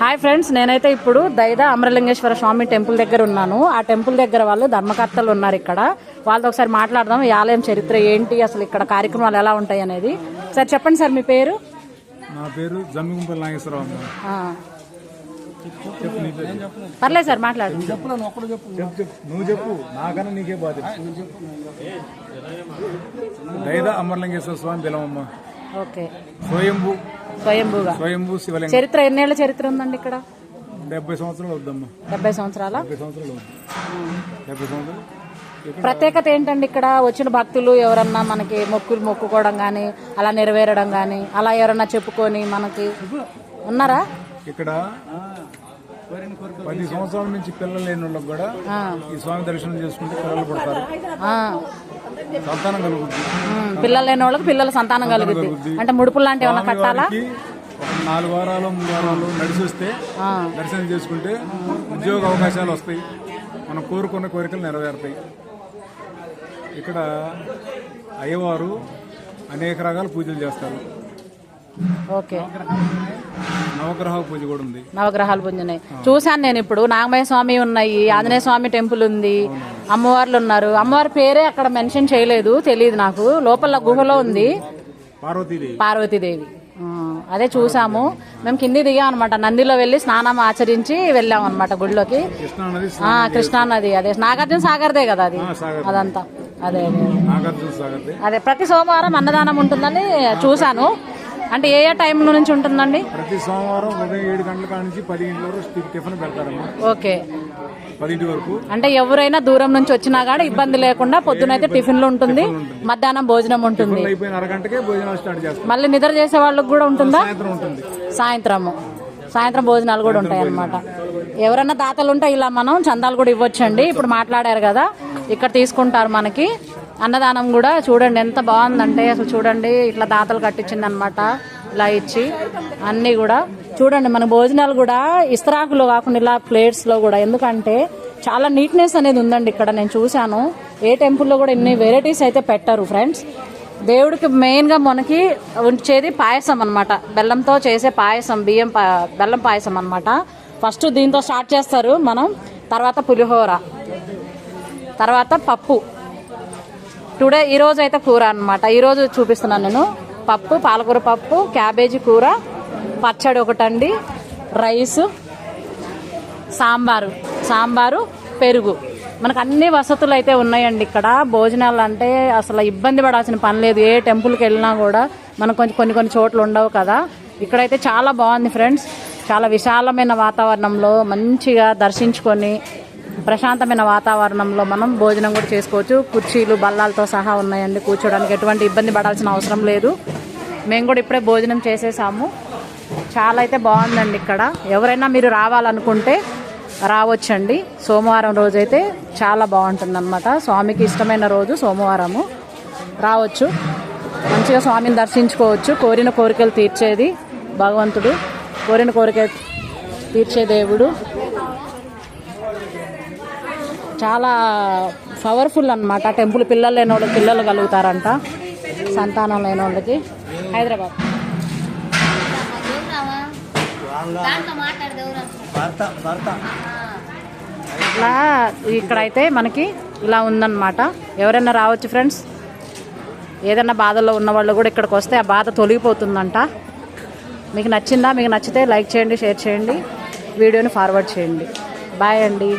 Hi friends నేనైతే ఇప్పుడు దైద అమరలింగేశ్వర స్వామి temple దగ్గర ఉన్నాను. ఆ టెంపుల్ దగ్గర వాళ్ళు ధర్మకర్తలు ఉన్నారు ఇక్కడ. వాళ్ళతో ఒకసారి మాట్లాడదాం ఈ ఆలయం చరిత్ర ఏంటి అసలు ఇక్కడ కార్యక్రమాలు ఎలా ఉంటాయి అనేది. సార్ చెప్పండి సార్ మీ పేరు? నా పేరు నాగేశ్వరరావు పర్లేదు సార్ మాట్లాడండి చెప్పు చెప్పు. నువ్వు చెప్పు నాకన్నా నీకే బాధ్యత దైద అమరలింగేశ్వర స్వామి బిలవమ్మ. ఓకే. స్వయంభూ. స్వయంభూగా. స్వయంభూ శివలింగం. చరిత్ర ఎన్నేళ్ళ చరిత్ర ఉందండి ఇక్కడ? డెబ్బై సంవత్సరాలు వద్దమ్మా డెబ్బై సంవత్సరాల? డెబ్బై సంవత్సరాలు డెబ్బై ప్రత్యేకత ఏంటండి ఇక్కడ? వచ్చిన భక్తులు ఎవరన్నా మనకి మొక్కులు మొక్కుకోవడం కానీ అలా నెరవేరడం కానీ అలా ఎవరన్నా చెప్పుకొని మనకి ఉన్నారా? ఇక్కడ పది సంవత్సరాల నుంచి పిల్లలు లేని వాళ్ళకి కూడా ఈ స్వామి దర్శనం చేసుకుంటే పిల్లలు పుడతారు. సంతానం పిల్లలు లేని వాళ్ళకి పిల్లల సంతానం కలుగుద్ది. అంటే ముడుపులు లాంటి ఏమైనా కట్టాలా? నాలుగు వారాలు మూడు వారాలు నడిచి వస్తే దర్శనం చేసుకుంటే ఉద్యోగ అవకాశాలు వస్తాయి. మనం కోరుకున్న కోరికలు నెరవేరుతాయి. ఇక్కడ అయ్యవారు అనేక రకాల పూజలు చేస్తారు. ఓకే. నవగ్రహ పూజ కూడా ఉంది. నవగ్రహాలు పుంజున్నాయి. చూశాను నేను ఇప్పుడు. నాగమయ్య స్వామి ఉన్నాయి ఆంజనేయ స్వామి టెంపుల్ ఉంది అమ్మవార్లు ఉన్నారు. అమ్మవారి పేరే అక్కడ మెన్షన్ చేయలేదు తెలియదు నాకు. లోపల గుహలో ఉంది. పార్వతీదేవి. అదే చూసాము మేము కింది దిగాం అనమాట నందిలో వెళ్ళి స్నానం ఆచరించి వెళ్ళాం అనమాట గుడిలోకి. కృష్ణా నది అదే. నాగార్జున సాగర్దే కదా అది? అదంతా. అదే అదే. ప్రతి సోమవారం అన్నదానం ఉంటుందని చూశాను. అంటే ఏ ఏ టైం నుంచి ఉంటుందండి? ప్రతి సోమవారం ఉదయం ఏడు గంటల నుంచి పది గంటల వరకు టి- టిఫిన్ పెడతారమ్మా. ఓకే. పదింటి వరకు. అంటే ఎవరైనా దూరం నుంచి వచ్చినా కూడా ఇబ్బంది లేకుండా పొద్దునైతే టిఫిన్లు ఉంటుంది మధ్యాహ్నం భోజనం ఉంటుంది. మళ్ళీ నిద్ర చేసే వాళ్ళకి కూడా ఉంటుందా? సాయంత్రం ఉంటుంది. సాయంత్రము. సాయంత్రం భోజనాలు కూడా ఉంటాయి అన్నమాట ఎవరైనా దాతలు ఉంటే ఇలా మనం చందాలు కూడా ఇవ్వచ్చండి. ఇప్పుడు మాట్లాడారు కదా ఇక్కడ తీసుకుంటారు మనకి. అన్నదానం కూడా చూడండి ఎంత బాగుందంటే అసలు చూడండి ఇట్లా దాతలు కట్టించిందనమాట ఇలా ఇచ్చి అన్నీ కూడా. చూడండి మన భోజనాలు కూడా ఇస్తరాకులో కాకుండా ఇలా ప్లేట్స్లో కూడా. ఎందుకంటే చాలా నీట్నెస్ అనేది ఉందండి ఇక్కడ నేను చూశాను. ఏ టెంపుల్లో కూడా ఇన్ని వెరైటీస్ అయితే పెట్టారు ఫ్రెండ్స్ దేవుడికి మెయిన్గా మనకి ఉంచేది పాయసం అనమాట బెల్లంతో చేసే పాయసం బియ్యం పా బెల్లం పాయసం అనమాట ఫస్ట్ దీంతో స్టార్ట్ చేస్తారు మనం తర్వాత పులిహోర తర్వాత పప్పు. టుడే ఈరోజు అయితే కూర అనమాట ఈరోజు చూపిస్తున్నాను నేను. పప్పు పాలకూర పప్పు క్యాబేజీ కూర పచ్చడి ఒకటండి రైస్ సాంబారు. సాంబారు పెరుగు. మనకు అన్ని వసతులు అయితే ఉన్నాయండి ఇక్కడ. భోజనాలు అంటే అసలు ఇబ్బంది పడాల్సిన పని లేదు. ఏ టెంపుల్కి వెళ్ళినా కూడా మనకు కొంచెం కొన్ని కొన్ని చోట్ల ఉండవు కదా. ఇక్కడైతే చాలా బాగుంది ఫ్రెండ్స్. చాలా విశాలమైన వాతావరణంలో మంచిగా దర్శించుకొని ప్రశాంతమైన వాతావరణంలో మనం భోజనం కూడా చేసుకోవచ్చు. కుర్చీలు బల్లాలతో సహా ఉన్నాయండి కూర్చోడానికి. ఎటువంటి ఇబ్బంది పడాల్సిన అవసరం లేదు. మేము కూడా ఇప్పుడే భోజనం చేసేసాము. చాలా అయితే బాగుందండి ఇక్కడ. ఎవరైనా మీరు రావాలనుకుంటే రావచ్చండి. సోమవారం రోజైతే చాలా బాగుంటుంది స్వామికి ఇష్టమైన రోజు సోమవారము. రావచ్చు. మంచిగా స్వామిని దర్శించుకోవచ్చు. కోరిన కోరికలు తీర్చేది భగవంతుడు. కోరిన కోరిక తీర్చే దేవుడు. చాలా పవర్ఫుల్ అన్నమాట. టెంపుల్ పిల్లలు లేని వాళ్ళకి పిల్లలు కలుగుతారంట. సంతానం లేని వాళ్ళకి హైదరాబాద్ ఇట్లా ఇక్కడైతే మనకి ఇలా ఉందన్నమాట. ఎవరైనా రావచ్చు ఫ్రెండ్స్? ఏదైనా బాధల్లో ఉన్న వాళ్ళు కూడా ఇక్కడికి వస్తే ఆ బాధ తొలగిపోతుందంట. మీకు నచ్చిందా? మీకు నచ్చితే లైక్ చేయండి షేర్ చేయండి. వీడియోని ఫార్వర్డ్ చేయండి. బాయ్ అండి.